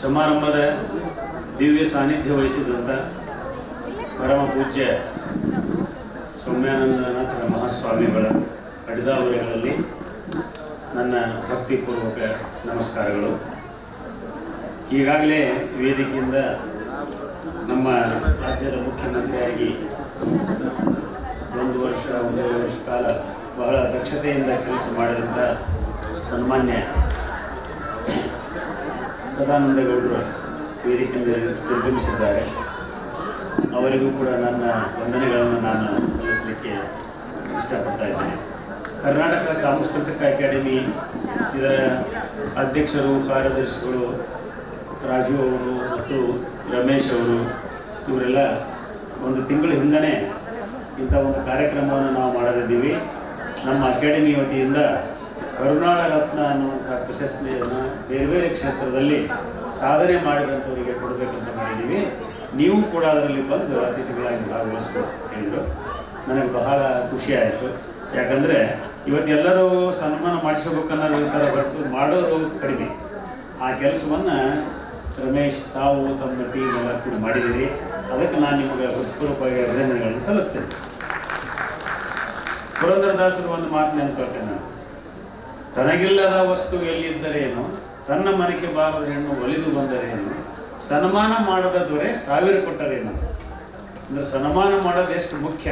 ಸಮಾರಂಭದ ದಿವ್ಯ ಸಾನ್ನಿಧ್ಯ ವಹಿಸಿದಂಥ ಪರಮ ಪೂಜ್ಯ ಸೌಮ್ಯಾನಂದನಾಥ ಮಹಾಸ್ವಾಮಿಗಳ ಅಡಿದಾವರಿಗಳಲ್ಲಿ ನನ್ನ ಭಕ್ತಿಪೂರ್ವಕ ನಮಸ್ಕಾರಗಳು. ಈಗಾಗಲೇ ವೇದಿಕೆಯಿಂದ ನಮ್ಮ ರಾಜ್ಯದ ಮುಖ್ಯಮಂತ್ರಿಯಾಗಿ ಒಂದು ವರ್ಷ, ಒಂದೂವರೆ ವರ್ಷ ಕಾಲ ಬಹಳ ದಕ್ಷತೆಯಿಂದ ಕೆಲಸ ಮಾಡಿದಂಥ ಸನ್ಮಾನ್ಯ ಸದಾನಂದಗೌಡರು ವೇದಿಕೆ ನಿರ್ಗಮಿಸಿದ್ದಾರೆ. ಅವರಿಗೂ ಕೂಡ ನನ್ನ ವಂದನೆಗಳನ್ನು ನಾನು ಸಲ್ಲಿಸಲಿಕ್ಕೆ ಇಷ್ಟಪಡ್ತಾ ಇದ್ದೇನೆ. ಕರ್ನಾಟಕ ಸಾಂಸ್ಕೃತಿಕ ಅಕಾಡೆಮಿ, ಇದರ ಅಧ್ಯಕ್ಷರು, ಕಾರ್ಯದರ್ಶಿಗಳು ರಾಜು ಅವರು ಮತ್ತು ರಮೇಶ್ ಅವರು, ಇವರೆಲ್ಲ ಒಂದು ತಿಂಗಳ ಹಿಂದನೇ ಇಂಥ ಒಂದು ಕಾರ್ಯಕ್ರಮವನ್ನು ನಾವು ಮಾಡಲಿದ್ದೀವಿ. ನಮ್ಮ ಅಕಾಡೆಮಿ ವತಿಯಿಂದ ಕರುನಾಡ ರತ್ನ ಅನ್ನುವಂಥ ಪ್ರಶಸ್ತಿಯನ್ನು ಬೇರೆ ಬೇರೆ ಕ್ಷೇತ್ರದಲ್ಲಿ ಸಾಧನೆ ಮಾಡಿದಂಥವರಿಗೆ ಕೊಡಬೇಕಂತ ಮಾಡಿದ್ದೀವಿ. ನೀವು ಕೂಡ ಅದರಲ್ಲಿ ಬಂದು ಅತಿಥಿಗಳಾಗಿ ಭಾಗವಹಿಸ್ಬೇಕು ಅಂತ ಹೇಳಿದರು. ನನಗೆ ಬಹಳ ಖುಷಿ ಆಯಿತು. ಯಾಕಂದರೆ ಇವತ್ತೆಲ್ಲರೂ ಸನ್ಮಾನ ಮಾಡಿಸಬೇಕನ್ನೋ ಥರ ಬರ್ತು ಮಾಡೋರು ಕಡಿಮೆ. ಆ ಕೆಲಸವನ್ನು ರಮೇಶ್, ತಾವು ತಮ್ಮ ಟೀಮ್ ಎಲ್ಲ ಕೂಡ ಮಾಡಿದ್ದೀರಿ. ಅದಕ್ಕೆ ನಾನು ನಿಮಗೆ ಹೃತ್ಪೂರ್ವಕವಾಗಿ ಅಭಿನಂದನೆಗಳನ್ನು ಸಲ್ಲಿಸ್ತೇನೆ. ಪುರಂದರದಾಸರು ಒಂದು ಮಾತು ನೆನಪಾಗ್ತೇನೆ ನಾನು ತನಗಿಲ್ಲದ ವಸ್ತು ಎಲ್ಲಿದ್ದರೇನು? ತನ್ನ ಮನೆಗೆ ಬಾರದ ಹೆಣ್ಣು ಒಲಿದು ಬಂದರೇನು? ಸನ್ಮಾನ ಮಾಡದ ದೊರೆ ಸಾವಿರ ಕೊಟ್ಟರೇನು? ಅಂದರೆ ಸನ್ಮಾನ ಮಾಡೋದು ಎಷ್ಟು ಮುಖ್ಯ?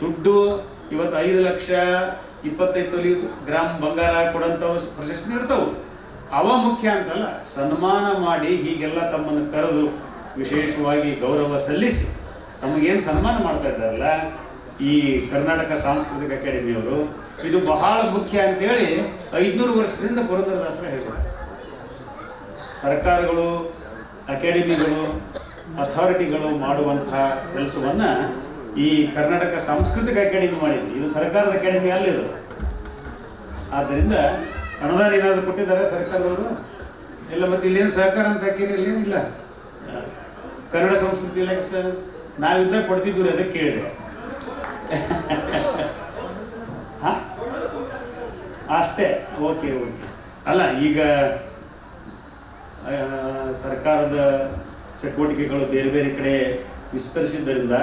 ದುಡ್ಡು ಇವತ್ತು ಐದು ಲಕ್ಷ ಇಪ್ಪತ್ತೈದು ತೊಲಿ ಗ್ರಾಮ್ ಬಂಗಾರ ಕೊಡೋಂಥವು ಪ್ರಶಸ್ತಿ ಇರ್ತಾವೆ. ಅವ ಮುಖ್ಯ ಅಂತಲ್ಲ, ಸನ್ಮಾನ ಮಾಡಿ ಹೀಗೆಲ್ಲ ತಮ್ಮನ್ನು ಕರೆದು ವಿಶೇಷವಾಗಿ ಗೌರವ ಸಲ್ಲಿಸಿ ತಮಗೇನು ಸನ್ಮಾನ ಮಾಡ್ತಾ ಇದ್ದಾರಲ್ಲ? ಈ ಕರ್ನಾಟಕ ಸಾಂಸ್ಕೃತಿಕ ಅಕಾಡೆಮಿಯವರು ಇದು ಬಹಳ ಮುಖ್ಯ ಅಂತೇಳಿ ಐದುನೂರು ವರ್ಷದಿಂದ ಪುರಂದರದಾಸರ ಹೇಳ್ಕೊಡ್ತಾರೆ ಸರ್ಕಾರಗಳು, ಅಕಾಡೆಮಿಗಳು, ಅಥಾರಿಟಿಗಳು ಮಾಡುವಂಥ ಕೆಲಸವನ್ನು ಈ ಕರ್ನಾಟಕ ಸಾಂಸ್ಕೃತಿಕ ಅಕಾಡೆಮಿ ಮಾಡಿದೆ ಇದು ಸರ್ಕಾರದ ಅಕಾಡೆಮಿ ಅಲ್ಲ ಇದು. ಆದ್ದರಿಂದ ಅನುದಾನ ಏನಾದರೂ ಕೊಟ್ಟಿದ್ದಾರೆ ಸರ್ಕಾರದವರು? ಇಲ್ಲ, ಮತ್ತೆ ಇಲ್ಲೇನು ಸಹಕಾರ ಅಂತ ಹಾಕಿರಿ ಇಲ್ಲಿ? ಇಲ್ಲ. ಕನ್ನಡ ಸಂಸ್ಕೃತಿ ಇಲಾಖೆ ಸರ್ ನಾವಿದ್ದಾಗ ಕೊಡ್ತಿದ್ದೀವಿ ಅದಕ್ಕೆ ಕೇಳಿದೆ ಹಾ ಅಷ್ಟೇ. ಓಕೆ ಓಕೆ ಅಲ್ಲ, ಈಗ ಸರ್ಕಾರದ ಚಟುವಟಿಕೆಗಳು ಬೇರೆ ಬೇರೆ ಕಡೆ ವಿಸ್ತರಿಸಿದ್ದರಿಂದ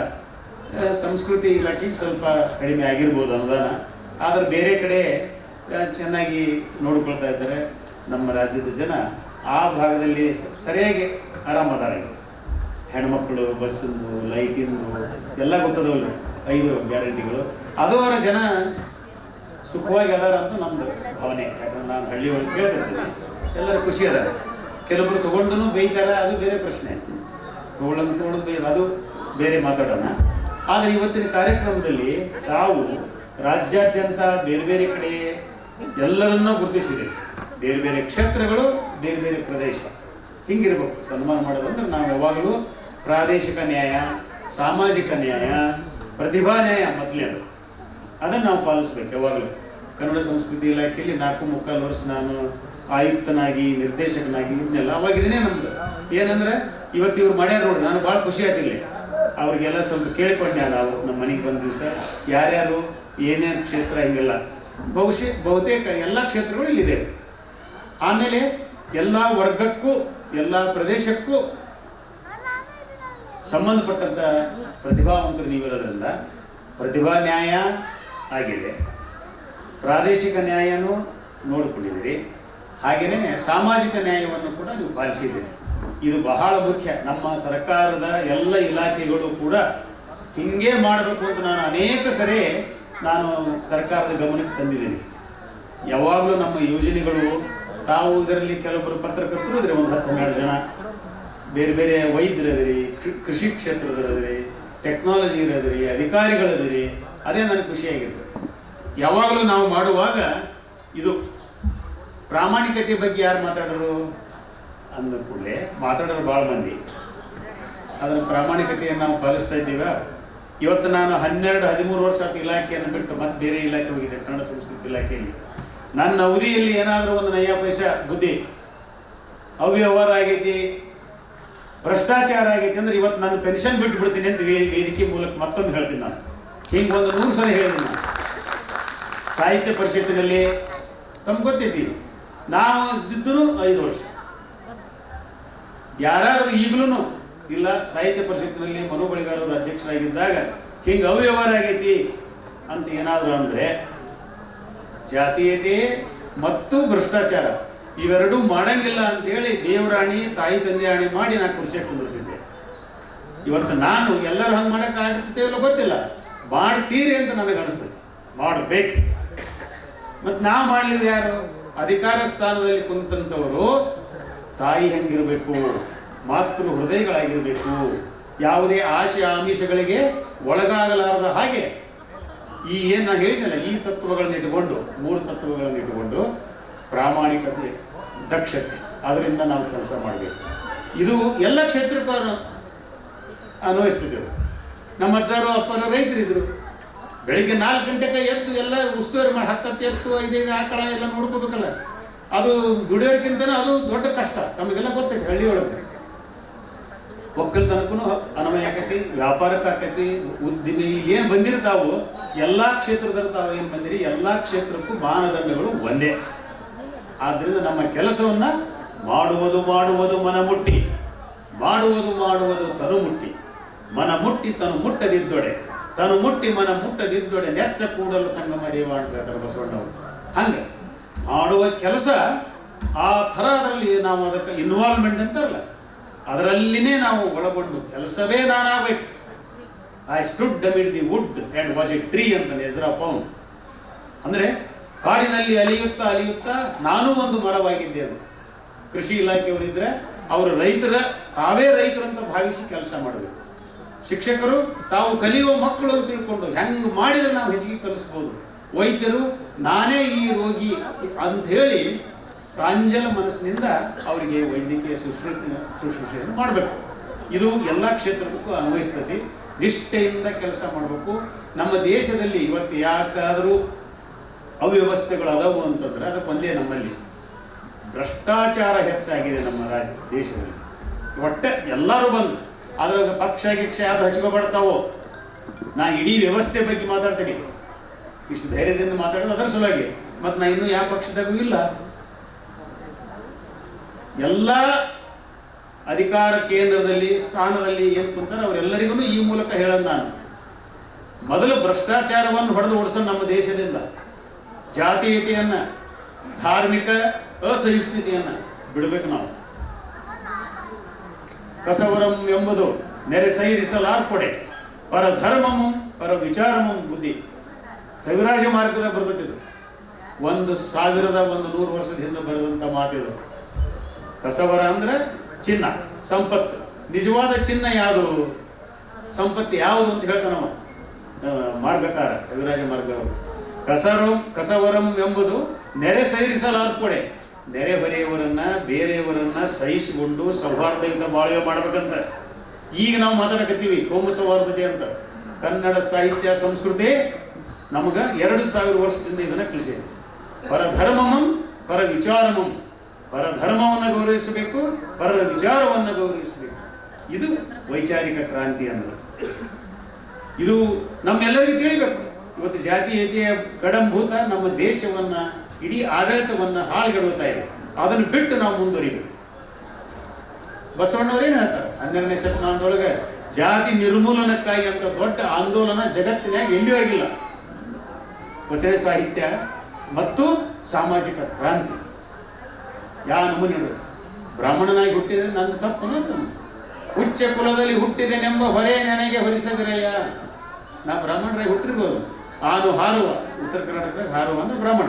ಸಂಸ್ಕೃತಿ ಇಲಾಖೆಗೆ ಸ್ವಲ್ಪ ಕಡಿಮೆ ಆಗಿರ್ಬೋದು ಅನುದಾನ. ಆದರೆ ಬೇರೆ ಕಡೆ ಚೆನ್ನಾಗಿ ನೋಡ್ಕೊಳ್ತಾ ಇದ್ದಾರೆ ನಮ್ಮ ರಾಜ್ಯದ ಜನ. ಆ ಭಾಗದಲ್ಲಿ ಸರಿಯಾಗಿ ಆರಾಮದಾರ ಇದೆ ಹೆಣ್ಮಕ್ಳು ಬಸ್ಸಿಂದು ಲೈಟಿಂದು ಎಲ್ಲ ಗೊತ್ತದವಲ್ಲ ಐದು ಗ್ಯಾರಂಟಿಗಳು. ಅದು ಅವರ ಜನ ಸುಖವಾಗಿ ಅದಾರ ಅಂತ ನಮ್ಮದು ಭಾವನೆ. ಯಾಕಂದ್ರೆ ನಾನು ಹಳ್ಳಿ ಒಳಗೆ ಕೇಳ್ತಿರ್ತೀನಿ ಎಲ್ಲರೂ ಖುಷಿ ಅದಾರ. ಕೆಲವೊಬ್ರು ತೊಗೊಂಡು ಬೈತಾರೆ ಅದು ಬೇರೆ ಪ್ರಶ್ನೆ. ತೊಗೊಳ್ಳೋದು ತೊಗೊಳ್ಳೋದು ಬೈದು ಅದು ಬೇರೆ ಮಾತಾಡೋಣ. ಆದರೆ ಇವತ್ತಿನ ಕಾರ್ಯಕ್ರಮದಲ್ಲಿ ತಾವು ರಾಜ್ಯಾದ್ಯಂತ ಬೇರೆ ಬೇರೆ ಕಡೆ ಎಲ್ಲರನ್ನೂ ಗುರುತಿಸಿದೆ ಬೇರೆ ಬೇರೆ ಕ್ಷೇತ್ರಗಳು, ಬೇರೆ ಬೇರೆ ಪ್ರದೇಶ. ಹಿಂಗಿರ್ಬೇಕು. ಸನ್ಮಾನ ಮಾಡೋದಂದ್ರೆ ನಾವು ಯಾವಾಗಲೂ ಪ್ರಾದೇಶಿಕ ನ್ಯಾಯ, ಸಾಮಾಜಿಕ ನ್ಯಾಯ, ಪ್ರತಿಭಾ ನ್ಯಾಯ ಮೊದಲೇದು. ಅದನ್ನು ನಾವು ಪಾಲಿಸ್ಬೇಕು. ಯಾವಾಗಲೂ ಕನ್ನಡ ಸಂಸ್ಕೃತಿ ಇಲಾಖೆಯಲ್ಲಿ ನಾಲ್ಕು ಮುಕ್ಕಾಲು ವರ್ಷ ನಾನು ಆಯುಕ್ತನಾಗಿ, ನಿರ್ದೇಶಕನಾಗಿ ಇದನ್ನೆಲ್ಲ ಅವಾಗಿದ್ದೇನೆ ನಮ್ದು. ಏನಂದ್ರೆ, ಇವತ್ತು ಇವ್ರು ಮಾಡ್ಯಾರ ನೋಡ್ರಿ, ನಾನು ಭಾಳ ಖುಷಿ ಆಯ್ತಿಲ್ಲ ಅವ್ರಿಗೆಲ್ಲ ಸ್ವಲ್ಪ ಕೇಳಿಕೊಂಡೆ ನಾವು, ನಮ್ಮ ಮನೆಗೆ ಬಂದ ದಿವಸ. ಯಾರ್ಯಾರು, ಏನೇನು ಕ್ಷೇತ್ರ ಹಿಂಗೆಲ್ಲ. ಬಹುಶಃ, ಬಹುತೇಕ ಎಲ್ಲ ಕ್ಷೇತ್ರಗಳು ಇಲ್ಲಿದೆ. ಆಮೇಲೆ ಎಲ್ಲ ವರ್ಗಕ್ಕೂ, ಎಲ್ಲ ಪ್ರದೇಶಕ್ಕೂ ಸಂಬಂಧಪಟ್ಟಂಥ ಪ್ರತಿಭಾವಂತರು ನೀವಿರೋದ್ರಿಂದ ಪ್ರತಿಭಾ ನ್ಯಾಯ ಆಗಿದೆ. ಪ್ರಾದೇಶಿಕ ನ್ಯಾಯನೂ ನೋಡಿಕೊಂಡಿದ್ದೀರಿ. ಹಾಗೆಯೇ ಸಾಮಾಜಿಕ ನ್ಯಾಯವನ್ನು ಕೂಡ ನೀವು ಪಾಲಿಸಿದ್ದೀರಿ. ಇದು ಬಹಳ ಮುಖ್ಯ. ನಮ್ಮ ಸರ್ಕಾರದ ಎಲ್ಲ ಇಲಾಖೆಗಳು ಕೂಡ ಹಿಂಗೆ ಮಾಡಬೇಕು ಅಂತ ನಾನು ಅನೇಕ ಸರಿ ನಾನು ಸರ್ಕಾರದ ಗಮನಕ್ಕೆ ತಂದಿದ್ದೀನಿ. ಯಾವಾಗಲೂ ನಮ್ಮ ಯೋಜನೆಗಳು ತಾವು ಇದರಲ್ಲಿ ಕೆಲವೊಬ್ಬರು ಪತ್ರಕರ್ತರು ಇದ್ರೆ ಒಂದು ಹತ್ತು ಹನ್ನೆರಡು ಜನ. ಬೇರೆ ಬೇರೆ ವೈದ್ಯರದಿರಿ, ಕೃಷಿ ಕ್ಷೇತ್ರದಲ್ಲಿರಿ ಟೆಕ್ನಾಲಜಿ ಇರೋದ್ರಿ ಅಧಿಕಾರಿಗಳಿದಿರಿ ಅದೇ ನನಗೆ ಖುಷಿಯಾಗಿತ್ತು ಯಾವಾಗಲೂ ನಾವು ಮಾಡುವಾಗ ಇದು ಪ್ರಾಮಾಣಿಕತೆ ಬಗ್ಗೆ ಯಾರು ಮಾತಾಡೋರು ಅಂದ ಕೂಡಲೇ ಮಾತಾಡೋರು ಭಾಳ ಮಂದಿ. ಅದರ ಪ್ರಾಮಾಣಿಕತೆಯನ್ನು ನಾವು ಪಾಲಿಸ್ತಾ ಇದ್ದೀವ. ಇವತ್ತು ನಾನು ಹನ್ನೆರಡು, ಹದಿಮೂರು ವರ್ಷ ಆದ ಇಲಾಖೆಯನ್ನು ಬಿಟ್ಟು ಮತ್ತೆ ಬೇರೆ ಇಲಾಖೆ ಹೋಗಿದೆ ಕನ್ನಡ ಸಂಸ್ಕೃತಿ ಇಲಾಖೆಯಲ್ಲಿ. ನನ್ನ ಅವಧಿಯಲ್ಲಿ ಏನಾದರೂ ಒಂದು ನಯ ಪೈಸ ಬುದ್ಧಿ, ಅವ್ಯವಹಾರ ಆಗೈತಿ, ಭ್ರಷ್ಟಾಚಾರ ಆಗೈತಿ ಅಂದ್ರೆ ಇವತ್ತು ನಾನು ಪೆನ್ಷನ್ ಬಿಟ್ಟು ಬಿಡ್ತೀನಿ ಅಂತ ವೇದಿಕೆ ಮೂಲಕ ಮತ್ತೊಂದು ಹೇಳ್ತೀನಿ ನಾನು. ಹಿಂಗೆ ಒಂದು ನೂರು ಸಲ ನಾನು. ಸಾಹಿತ್ಯ ಪರಿಷತ್ತಿನಲ್ಲಿ, ತಮ್ಗೆ ಗೊತ್ತೈತಿ ನಾವು ಇದ್ದಿದ್ದು ಐದು ವರ್ಷ. ಯಾರಾದರೂ ಈಗಲೂ ಇಲ್ಲ, ಸಾಹಿತ್ಯ ಪರಿಷತ್ತಿನಲ್ಲಿ ಮನು ಬಳಿಗಾರವರು ಅಧ್ಯಕ್ಷರಾಗಿದ್ದಾಗ ಹಿಂಗೆ ಅವ್ಯವಹಾರ ಆಗೈತಿ ಅಂತ ಏನಾದರೂ ಅಂದರೆ, ಜಾತೀಯತೆ ಮತ್ತು ಭ್ರಷ್ಟಾಚಾರ ಇವೆರಡೂ ಮಾಡಂಗಿಲ್ಲ ಅಂತೇಳಿ ದೇವರಾಣಿ, ತಾಯಿ ತಂದೆ ಆಣಿ ಮಾಡಿ ನಾನು ಕುರ್ಸಿಯಾಗಿ ಕುಂದಿರ್ತಿದ್ದೆ ಇವತ್ತು ನಾನು ಎಲ್ಲರೂ ಹಂಗೆ ಮಾಡೋಕ್ಕಾಗುತ್ತೆ ಗೊತ್ತಿಲ್ಲ. ಮಾಡ್ತೀರಿ ಅಂತ ನನಗೆ ಅನಿಸ್ತದೆ. ಮಾಡಬೇಕು. ಮತ್ತು ನಾ ಮಾಡಲಿದ್ರೆ ಯಾರು? ಅಧಿಕಾರ ಸ್ಥಾನದಲ್ಲಿ ಕುಂತಂಥವರು ತಾಯಿ ಹೆಂಗಿರಬೇಕು? ಮಾತೃ ಹೃದಯಗಳಾಗಿರಬೇಕು. ಯಾವುದೇ ಆಶೆ ಆಮಿಷಗಳಿಗೆ ಒಳಗಾಗಲಾರದ ಹಾಗೆ ಈ ಏನು ನಾನು ಹೇಳಿದ್ನಲ್ಲ, ಈ ತತ್ವಗಳನ್ನು ಇಟ್ಟುಕೊಂಡು ಮೂರು ತತ್ವಗಳನ್ನು ಇಟ್ಟುಕೊಂಡು ಪ್ರಾಮಾಣಿಕತೆ, ದಕ್ಷತೆ, ಅದರಿಂದ ನಾವು ಕೆಲಸ ಮಾಡಬೇಕು. ಇದು ಎಲ್ಲ ಕ್ಷೇತ್ರಕ್ಕೂ ಅನ್ವಯಿಸ್ತಿದ್ದೆವು. ನಮ್ಮ ಅಜ್ಜಾರು ಅಪ್ಪರ ರೈತರಿದ್ರು. ಬೆಳಿಗ್ಗೆ ನಾಲ್ಕು ಗಂಟೆಗೆ ಎದ್ದು ಎಲ್ಲ ಉಸ್ತುವಾರಿ ಮಾಡಿ ಹತ್ತತ್ತು ಎತ್ತು ಐದೈದು ಆಕಳ ಎಲ್ಲ ನೋಡ್ಕೋಬೇಕಲ್ಲ. ಅದು ದುಡಿಯೋರ್ಕಿಂತನೂ ಅದು ದೊಡ್ಡ ಕಷ್ಟ. ತಮಗೆಲ್ಲ ಗೊತ್ತೈತೆ ಹಳ್ಳಿಯೊಳಗೆ ಒಕ್ಕಲ್ತನಕ್ಕೂ ಅನಮಯ ಆಕೈತಿ, ವ್ಯಾಪಾರಕ್ಕೆ ಆಕೈತಿ, ಉದ್ದಿಮೆ ಏನು ಬಂದಿರ್ತಾವು ಎಲ್ಲ ಕ್ಷೇತ್ರದಲ್ಲಿ ತಾವು ಏನು ಬಂದಿರಿ, ಎಲ್ಲ ಕ್ಷೇತ್ರಕ್ಕೂ ಮಾನದಂಡಗಳು ಒಂದೇ. ಆದ್ದರಿಂದ ನಮ್ಮ ಕೆಲಸವನ್ನು ಮಾಡುವುದು ಮಾಡುವುದು ಮನಮುಟ್ಟಿ. ಮಾಡುವುದು ಮಾಡುವುದು ತನು ಮುಟ್ಟಿ ಮನ ಮುಟ್ಟಿ ತನು ಮುಟ್ಟದಿದ್ದೊಡೆ. ತನು ಮುಟ್ಟಿ ಮನ ಮುಟ್ಟದಿದ್ದೊಡೆ ನೆಚ್ಚ ಕೂಡಲು ಸಂಗಮ ದೇವ ಅಂತ ಹೇಳ್ತಾರೆ ಬಸವಣ್ಣವರು. ಹಂಗೆ ಮಾಡುವ ಕೆಲಸ ಆ ಥರ ಅದರಲ್ಲಿ ನಾವು ಅದಕ್ಕೆ ಇನ್ವಾಲ್ವ್ಮೆಂಟ್ ಅಂತಾರಲ್ಲ, ಅದರಲ್ಲಿನೇ ನಾವು ಒಳಗೊಂಡು ಕೆಲಸವೇ ನಾನಾಗಬೇಕು. I stood mid the wood and was a tree ಅಂತ ಎಜ್ರಾ ಪೌಂಡ್ ಅಂದರೆ ಕಾಡಿನಲ್ಲಿ ಅಲಿಯುತ್ತಾ ಅಲಿಯುತ್ತಾ ನಾನೂ ಒಂದು ಮರವಾಗಿದ್ದೆ ಅಂತ. ಕೃಷಿ ಇಲಾಖೆಯವರಿದ್ದರೆ ಅವರು ರೈತರ, ತಾವೇ ರೈತರಂತ ಭಾವಿಸಿ ಕೆಲಸ ಮಾಡಬೇಕು. ಶಿಕ್ಷಕರು ತಾವು ಕಲಿಯುವ ಮಕ್ಕಳು ಅಂತ ತಿಳ್ಕೊಂಡು ಹೆಂಗೆ ಮಾಡಿದರೆ ನಾವು ಹೆಚ್ಚಿಗೆ ಕಲಿಸ್ಬೋದು? ವೈದ್ಯರು, ನಾನೇ ಈ ರೋಗಿ ಅಂತ ಹೇಳಿ ಪ್ರಾಂಜಲ ಮನಸ್ಸಿನಿಂದ ಅವರಿಗೆ ವೈದ್ಯಕೀಯ ಶುಶ್ರೂ ಶುಶ್ರೂಷೆಯನ್ನು ಮಾಡಬೇಕು. ಇದು ಎಲ್ಲ ಕ್ಷೇತ್ರದಕ್ಕೂ ಅನ್ವಯಿಸ್ತದೆ. ನಿಷ್ಠೆಯಿಂದ ಕೆಲಸ ಮಾಡಬೇಕು. ನಮ್ಮ ದೇಶದಲ್ಲಿ ಇವತ್ತು ಯಾಕಾದರೂ ಅವ್ಯವಸ್ಥೆಗಳು ಅದಾವು ಅಂತಂದ್ರೆ ಅದಕ್ಕೆ ಒಂದೇ ನಮ್ಮಲ್ಲಿ. ಭ್ರಷ್ಟಾಚಾರ ಹೆಚ್ಚಾಗಿದೆ ನಮ್ಮ ರಾಜ್ಯ, ದೇಶದಲ್ಲಿ. ಒಟ್ಟೆ ಎಲ್ಲರೂ ಬಂದು ಅದ್ರಾಗ ಪಕ್ಷ ಗಿಕ್ಷ ಯಾವ್ದು ಹಚ್ಕೊಬಾರ್ತಾವೋ? ನಾ ಇಡೀ ವ್ಯವಸ್ಥೆ ಬಗ್ಗೆ ಮಾತಾಡ್ತೀನಿ. ಇಷ್ಟು ಧೈರ್ಯದಿಂದ ಮಾತಾಡೋದು ಅದರ ಸಲುವಾಗಿ. ಮತ್ತು ನಾ ಇನ್ನೂ ಯಾವ ಪಕ್ಷದಾಗೂ ಇಲ್ಲ. ಎಲ್ಲ ಅಧಿಕಾರ ಕೇಂದ್ರದಲ್ಲಿ, ಸ್ಥಾನದಲ್ಲಿ ಏನು ಕುಂತಾರೆ ಅವರೆಲ್ಲರಿಗೂ ಈ ಮೂಲಕ ಹೇಳೋದು ನಾನು. ಮೊದಲು ಭ್ರಷ್ಟಾಚಾರವನ್ನು ಹೊಡೆದು ಓಡಿಸೋದು ನಮ್ಮ ದೇಶದಿಂದ. ಜಾತೀಯತೆಯನ್ನು, ಧಾರ್ಮಿಕ ಅಸಹಿಷ್ಣುತೆಯನ್ನು ಬಿಡಬೇಕು ನಾವು. ಕಸವರಂ ಎಂಬುದು ನೆರೆ ಸೈರಿಸಲಾರ್ಪಡೆ ಪರ ಧರ್ಮಮು, ಪರ ವಿಚಾರಮು ಬುದ್ಧಿ. ಕವಿರಾಜ ಮಾರ್ಗದ ಬರೆದಿದ್ದು ಒಂದು ಸಾವಿರದ ಒಂದು ನೂರು ವರ್ಷದ ಹಿಂದೆ ಬರೆದಂಥ ಮಾತಿದು. ಕಸವರ ಅಂದ್ರೆ ಚಿನ್ನ, ಸಂಪತ್ತು. ನಿಜವಾದ ಚಿನ್ನ ಯಾವುದು? ಸಂಪತ್ತು ಯಾವುದು ಅಂತ ಹೇಳ್ತಾನವ ಮಾರ್ಗಕಾರ, ಕವಿರಾಜ ಮಾರ್ಗ. ಅವರು ಕಸರಂ, ಕಸವರಂ ಎಂಬುದು ನೆರೆ ಸೈರಿಸಲಾರ್ಪಡೆ ನೆರೆ ಹೊರೆಯವರನ್ನ ಬೇರೆಯವರನ್ನ ಸಹಿಸಿಕೊಂಡು ಸೌಹಾರ್ದಯುತ ಬಾಳ್ವೆ ಮಾಡ್ಬೇಕಂತ. ಈಗ ನಾವು ಮಾತಾಡಕತ್ತೀವಿ, ಕೋಮು ಸೌಹಾರ್ದತೆ ಅಂತ. ಕನ್ನಡ ಸಾಹಿತ್ಯ, ಸಂಸ್ಕೃತಿ, ನಮಗೆ ಎರಡು ಸಾವಿರ ವರ್ಷದಿಂದ ಇದನ್ನು ಕಲಿಸಿದೆ. ಪರಧರ್ಮಮಂ ಪರ ವಿಚಾರಮಂ ಪರಧರ್ಮವನ್ನು ಗೌರವಿಸಬೇಕು ಪರರ ವಿಚಾರವನ್ನು ಗೌರವಿಸಬೇಕು. ಇದು ವೈಚಾರಿಕ ಕ್ರಾಂತಿ ಅನ್ನೋದು. ಇದು ನಮ್ಮೆಲ್ಲರಿಗೂ ತಿಳಿಬೇಕು. ಇವತ್ತು ಜಾತೀಯತೆಯ ಕಡಂಭೂತ ನಮ್ಮ ದೇಶವನ್ನು ಇಡೀ ಆಡಳಿತವನ್ನು ಹಾಳುಗೆಡುತ್ತಾ ಇದೆ. ಅದನ್ನು ಬಿಟ್ಟು ನಾವು ಮುಂದುವರಿಬೇಕು. ಬಸವಣ್ಣವರೇನು ಹೇಳ್ತಾರೆ? ಹನ್ನೆರಡನೇ ಶತಮಾನದೊಳಗೆ ಜಾತಿ ನಿರ್ಮೂಲನಕ್ಕಾಗಿ ಅಂತ ದೊಡ್ಡ ಆಂದೋಲನ ಜಗತ್ತಿನಾಗ ಎಲ್ಲಿಯೂ ಆಗಿಲ್ಲ. ವಚನ ಸಾಹಿತ್ಯ ಮತ್ತು ಸಾಮಾಜಿಕ ಕ್ರಾಂತಿ. ಯಾ ನಮೂನೆ ಬ್ರಾಹ್ಮಣನಾಗಿ ಹುಟ್ಟಿದೆ ನನ್ನ ತಪ್ಪು ಅಂತ ಉಚ್ಚ ಕುಲದಲ್ಲಿ ಹುಟ್ಟಿದೆನೆಂಬ ಹೊರೆ ನನಗೆ ಹೊರಿಸದಿರಯ್ಯ. ನಾ ಬ್ರಾಹ್ಮಣರಾಗಿ ಹುಟ್ಟಿರ್ಬೋದು. ಆದು ಹಾರುವ, ಉತ್ತರ ಕರ್ನಾಟಕದಾಗ ಹಾರುವ ಅಂದ್ರೆ ಬ್ರಾಹ್ಮಣ.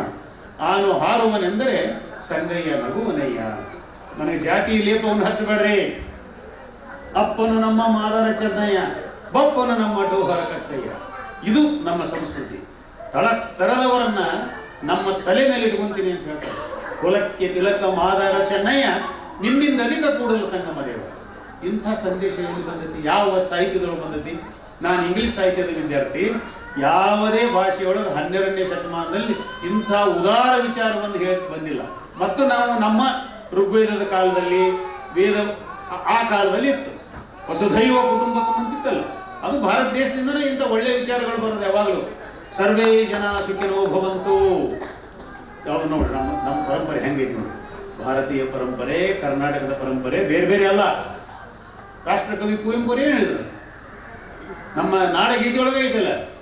ಆನು ಹಾರುವನೆಂದರೆ ಸಂಗಯ್ಯ ನಗುವನಯ್ಯ ನನಗೆ ಜಾತಿ ಲೇಪವನ್ನು ಹಚ್ಚಬೇಡ್ರಿ. ಅಪ್ಪನು ನಮ್ಮ ಮಾದರ ಚೆನ್ನಯ್ಯ ಬಪ್ಪನು ನಮ್ಮ ಡೋಹರ ಕತ್ತಯ್ಯ. ಇದು ನಮ್ಮ ಸಂಸ್ಕೃತಿ. ತಳ ಸ್ತರದವರನ್ನ ನಮ್ಮ ತಲೆ ಮೇಲೆ ಇಟ್ಕೊಂತೀನಿ ಅಂತ ಹೇಳ್ತಾರೆ. ಕುಲಕ್ಕೆ ತಿಲಕ ಮಾದಾರ ಚೆನ್ನಯ್ಯ ನಿಮ್ಮಿಂದ ಅಧಿಕ ಕೂಡಲು ಸಂಗಮ ದೇವ. ಇಂಥ ಸಂದೇಶ ಎಲ್ಲಿ ಬಂದೈತಿ? ಯಾವ ಸಾಹಿತ್ಯದೊಳಗೆ ಬಂದೈತಿ? ನಾನು ಇಂಗ್ಲಿಷ್ ಸಾಹಿತ್ಯದ ವಿದ್ಯಾರ್ಥಿ. ಯಾವುದೇ ಭಾಷೆಯೊಳಗೆ ಹನ್ನೆರಡನೇ ಶತಮಾನದಲ್ಲಿ ಇಂಥ ಉದಾರ ವಿಚಾರವನ್ನು ಹೇಳಕ್ಕೆ ಬಂದಿಲ್ಲ. ಮತ್ತು ನಾವು ನಮ್ಮ ಋಗ್ವೇದದ ಕಾಲದಲ್ಲಿ, ವೇದ ಆ- ಕಾಲದಲ್ಲಿ ಇತ್ತು. ವಸುಧೈವ ಕುಟುಂಬಕಂ ಅಂತಿತ್ತಲ್ಲ. ಅದು ಭಾರತ ದೇಶದಿಂದನೇ ಇಂಥ ಒಳ್ಳೆಯ ವಿಚಾರಗಳು ಬರೋದು ಯಾವಾಗಲೂ. ಸರ್ವೇ ಜನ ಸುಖಿನೋ ಭವಂತು. ಯಾವ ನೋಡಿ, ನಮ್ಮ ನಮ್ಮ ಪರಂಪರೆ ಹೆಂಗೈತೆ ನೋಡಿ. ಭಾರತೀಯ ಪರಂಪರೆ, ಕರ್ನಾಟಕದ ಪರಂಪರೆ ಬೇರೆ ಬೇರೆ ಅಲ್ಲ. ರಾಷ್ಟ್ರಕವಿ ಕುವೆಂಪು ಏನು ಹೇಳಿದ್ರು? ನಮ್ಮ ನಾಡಗೀತೆಯೊಳಗೆ ಐತಲ್ಲ.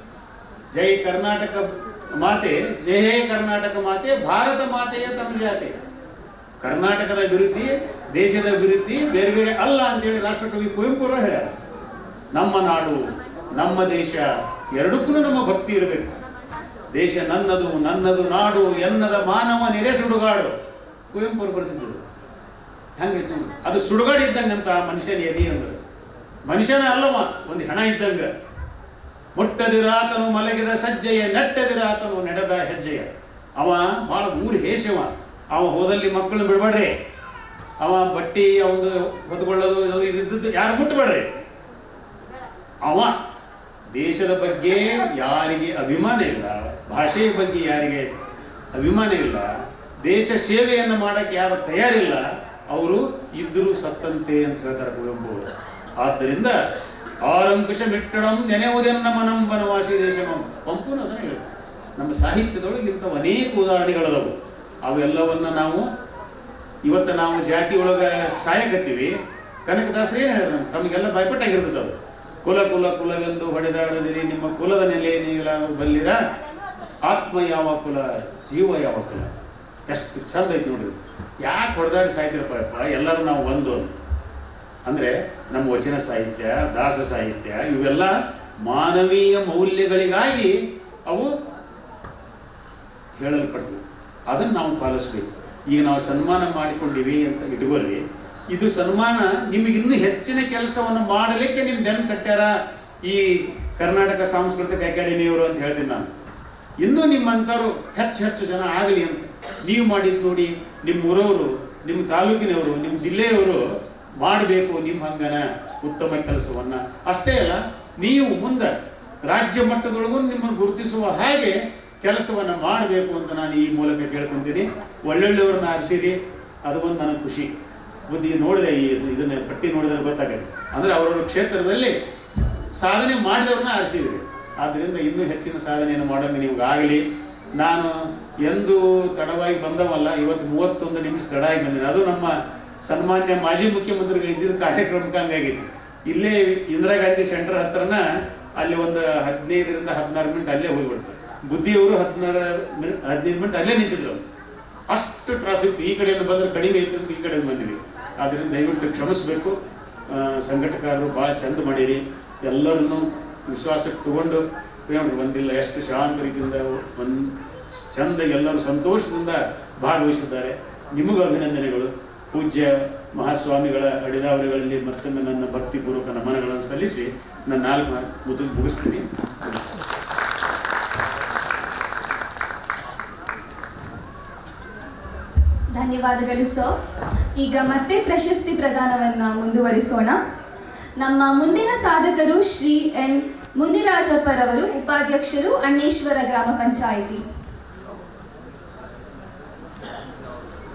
ಜೈ ಕರ್ನಾಟಕ ಮಾತೆ, ಜೈ ಹೇ ಕರ್ನಾಟಕ ಮಾತೆ, ಭಾರತ ಮಾತೆಯ ತನುಜಾತೆ. ಕರ್ನಾಟಕದ ಅಭಿವೃದ್ಧಿ, ದೇಶದ ಅಭಿವೃದ್ಧಿ ಬೇರೆ ಬೇರೆ ಅಲ್ಲ ಅಂತೇಳಿ ರಾಷ್ಟ್ರಕವಿ ಕುವೆಂಪುರ ಹೇಳ ಹೇಳ್ಯಾರ. ನಮ್ಮ ನಾಡು, ನಮ್ಮ ದೇಶ ಎರಡಕ್ಕೂ ನಮ್ಮ ಭಕ್ತಿ ಇರಬೇಕು. ದೇಶ ನನ್ನದು ನನ್ನದು ನಾಡು, ಎನ್ನದ ಮಾನವ ನೆಲೆ ಸುಡುಗಾಡು. ಕುವೆಂಪು ಅವರು ಬರೆದಿದ್ದು ಹಂಗೈತೆ ನೋಡಿ. ಅದು ಸುಡುಗಾಡು ಅಂತ ಮನುಷ್ಯನ ಎದಿ ಅಂದ್ರೆ. ಮನುಷ್ಯನ ಅಲ್ಲವ, ಒಂದು ಹೆಣ ಇದ್ದಂಗ. ಮುಟ್ಟದಿರಾತನು ಮಲಗಿದ ಸಜ್ಜೆಯ ನೆಟ್ಟದಿರಾತನು ನಡೆದ ಹೆಜ್ಜೆಯ. ಅವ ಭಾಳ ಊರು ಹೇಸವ ಅವ ಹೋದಲ್ಲಿ ಮಕ್ಕಳು ಬಿಡಬೇಡ್ರಿ. ಅವ ಬಟ್ಟಿ ಅವಂದು ಹೊತ್ಕೊಳ್ಳೋದು ಇದ್ದದ್ದು ಯಾರು ಮುಟ್ಟಬೇಡ್ರಿ ಅವ. ದೇಶದ ಬಗ್ಗೆ ಯಾರಿಗೆ ಅಭಿಮಾನ ಇಲ್ಲ, ಭಾಷೆಯ ಬಗ್ಗೆ ಯಾರಿಗೆ ಅಭಿಮಾನ ಇಲ್ಲ, ದೇಶ ಸೇವೆಯನ್ನು ಮಾಡಕ್ಕೆ ಯಾರು ತಯಾರಿಲ್ಲ, ಅವರು ಇದ್ದರೂ ಸತ್ತಂತೆ ಅಂತ ಹೇಳ್ತಾರೆ ಕುವೆಂಪು ಆದ್ದರಿಂದ ಆರಂಕುಶ ಮಿಟ್ಟಡಂ ನೆನೆಯುವುದೆನ್ನ ಮನಂ ವನವಾಸಿ ದೇಶಮಂ ಪಂಪುನ ಅದನ್ನು ಹೇಳಿದೆ. ನಮ್ಮ ಸಾಹಿತ್ಯದೊಳಗೆ ಇಂಥವು ಅನೇಕ ಉದಾಹರಣೆಗಳದವು. ಅವೆಲ್ಲವನ್ನು ನಾವು ಇವತ್ತು ನಾವು ಜಾತಿ ಒಳಗೆ ಸಾಯಕತ್ತೀವಿ. ಕನಕದಾಸರು ಏನು ಹೇಳಿದ್ರು ನಮ್ಗೆ? ತಮಗೆಲ್ಲ ಭಯಪಟ್ಟಾಗಿರ್ತದೆ ಅದು. ಕುಲ ಕುಲ ಕುಲವೆಂದು ಹೊಡೆದಾಡದಿರಿ, ನಿಮ್ಮ ಕುಲದ ನೆಲೆ ನೀಲ ಬಲ್ಲಿರ. ಆತ್ಮ ಯಾವ ಕುಲ, ಜೀವ ಯಾವ ಕುಲ? ಎಷ್ಟು ಚಂದ ಐತೆ ನೋಡ್ರಿ. ಯಾಕೆ ಹೊಡೆದಾಡಿ ಸಾಯ್ತಿರಪ್ಪ ಎಲ್ಲರೂ ನಾವು ಒಂದು ಅಂತ. ಅಂದರೆ ನಮ್ಮ ವಚನ ಸಾಹಿತ್ಯ, ದಾಸ ಸಾಹಿತ್ಯ, ಇವೆಲ್ಲ ಮಾನವೀಯ ಮೌಲ್ಯಗಳಿಗಾಗಿ ಅವು ಹೇಳಲ್ಪಟ್ಟವು ಅದನ್ನು ನಾವು ಪಾಲಿಸ್ಬೇಕು. ಈಗ ನಾವು ಸನ್ಮಾನ ಮಾಡಿಕೊಂಡಿವಿ ಅಂತ ಇಟ್ಕೊಳ್ಳಿ ಇದು ಸನ್ಮಾನ ನಿಮಗೆ ಇನ್ನೂ ಹೆಚ್ಚಿನ ಕೆಲಸವನ್ನು ಮಾಡಲಿಕ್ಕೆ ನಿಮ್ಮ ಬೆನ್ನು ತಟ್ಟ್ಯಾರ? ಈ ಕರ್ನಾಟಕ ಸಾಂಸ್ಕೃತಿಕ ಅಕಾಡೆಮಿಯವರು ಅಂತ ಹೇಳ್ತೀನಿ ನಾನು. ಇನ್ನೂ ನಿಮ್ಮಂಥವ್ರು ಹೆಚ್ಚು ಹೆಚ್ಚು ಜನ ಆಗಲಿ ಅಂತ. ನೀವು ಮಾಡಿದ್ದು ನೋಡಿ, ನಿಮ್ಮ ಊರವರು, ನಿಮ್ಮ ತಾಲೂಕಿನವರು, ನಿಮ್ಮ ಜಿಲ್ಲೆಯವರು ಮಾಡಬೇಕು ನಿಮ್ಮ ಹಂಗನ ಉತ್ತಮ ಕೆಲಸವನ್ನು. ಅಷ್ಟೇ ಅಲ್ಲ, ನೀವು ಮುಂದೆ ರಾಜ್ಯ ಮಟ್ಟದೊಳಗೂ ನಿಮ್ಮನ್ನು ಗುರುತಿಸುವ ಹಾಗೆ ಕೆಲಸವನ್ನು ಮಾಡಬೇಕು ಅಂತ ನಾನು ಈ ಮೂಲಕ ಕೇಳ್ಕೊತೀನಿ. ಒಳ್ಳೊಳ್ಳೆಯವ್ರನ್ನ ಆರಿಸಿರಿ, ಅದು ಒಂದು ನನಗೆ ಖುಷಿ. ಬುದ್ಧಿ ನೋಡಿದೆ ಈ ಇದನ್ನ ಪಟ್ಟಿ ನೋಡಿದ್ರೆ ಗೊತ್ತಾಗುತ್ತೆ. ಅಂದರೆ ಅವರವರ ಕ್ಷೇತ್ರದಲ್ಲಿ ಸಾಧನೆ ಮಾಡಿದವ್ರನ್ನ ಆರಿಸಿದ್ರಿ. ಆದ್ದರಿಂದ ಇನ್ನೂ ಹೆಚ್ಚಿನ ಸಾಧನೆಯನ್ನು ಮಾಡೋಂಗೆ ನಿಮಗಾಗಲಿ. ನಾನು ಎಂದು ತಡವಾಗಿ ಬಂದವಲ್ಲ, ಇವತ್ತು ಮೂವತ್ತೊಂದು ನಿಮಿಷ ತಡವಾಗಿ ಬಂದಿನಿ. ಅದು ನಮ್ಮ ಸನ್ಮಾನ್ಯ ಮಾಜಿ ಮುಖ್ಯಮಂತ್ರಿಗಳು ಇದ್ದಿದ್ದ ಕಾರ್ಯಕ್ರಮಕ್ಕೆ ಹಂಗಾಗಿದೆ ಇಲ್ಲೇ ಇಂದಿರಾ ಗಾಂಧಿ ಸೆಂಟರ್ ಹತ್ರನ ಅಲ್ಲಿ ಒಂದು ಹದಿನೈದರಿಂದ ಹದಿನಾರು ಮಿನಿಟ್ ಅಲ್ಲೇ ಹೋಗಿಬಿಡ್ತಾರೆ ಬುದ್ಧಿಯವರು ಹದಿನಾರು ಮಿನಿಟ್ ಹದಿನೈದು ಮಿನಿಟ್ ಅಲ್ಲೇ ನಿಂತಿದ್ರು. ಅಷ್ಟು ಟ್ರಾಫಿಕ್ ಈ ಕಡೆಯಿಂದ ಬಂದರೆ ಕಡಿಮೆ ಐತೆ ಅಂತ ಈ ಕಡೆ ಬಂದ್ವಿ ಆದ್ದರಿಂದ ದಯವಿಟ್ಟು ಕ್ಷಮಿಸಬೇಕು. ಸಂಘಟಕರು ಭಾಳ ಚಂದ ಮಾಡಿರಿ. ಎಲ್ಲರನ್ನೂ ವಿಶ್ವಾಸಕ್ಕೆ ತಗೊಂಡು ನೋಡ್ರಿ ಬಂದಿಲ್ಲ ಎಷ್ಟು ಶಾಂತ ರೀತಿಯಿಂದ ಒಂದು ಚಂದ ಎಲ್ಲರೂ ಸಂತೋಷದಿಂದ ಭಾಗವಹಿಸಿದ್ದಾರೆ. ನಿಮಗೂ ಅಭಿನಂದನೆಗಳು. ಪೂಜ್ಯ ಮಹಾಸ್ವಾಮಿಗಳ ಅಡಿದಾವರಿಗಳಲ್ಲಿ ಮತ್ತೊಮ್ಮೆ ನನ್ನ ಭಕ್ತಿಪೂರ್ವಕ ನಮನಗಳನ್ನು ಸಲ್ಲಿಸಿ ನನ್ನ ನಾಲ್ಕು ಮುದ್ದು ಮುಗಿಸ್ತೀನಿ. ಧನ್ಯವಾದಗಳು ಸರ್. ಈಗ ಮತ್ತೆ ಪ್ರಶಸ್ತಿ ಪ್ರದಾನವನ್ನು ಮುಂದುವರಿಸೋಣ. ನಮ್ಮ ಮುಂದಿನ ಸಾಧಕರು ಶ್ರೀ ಎನ್ ಮುನಿರಾಜಪ್ಪರವರು, ಉಪಾಧ್ಯಕ್ಷರು, ಅಣ್ಣೇಶ್ವರ ಗ್ರಾಮ ಪಂಚಾಯಿತಿ.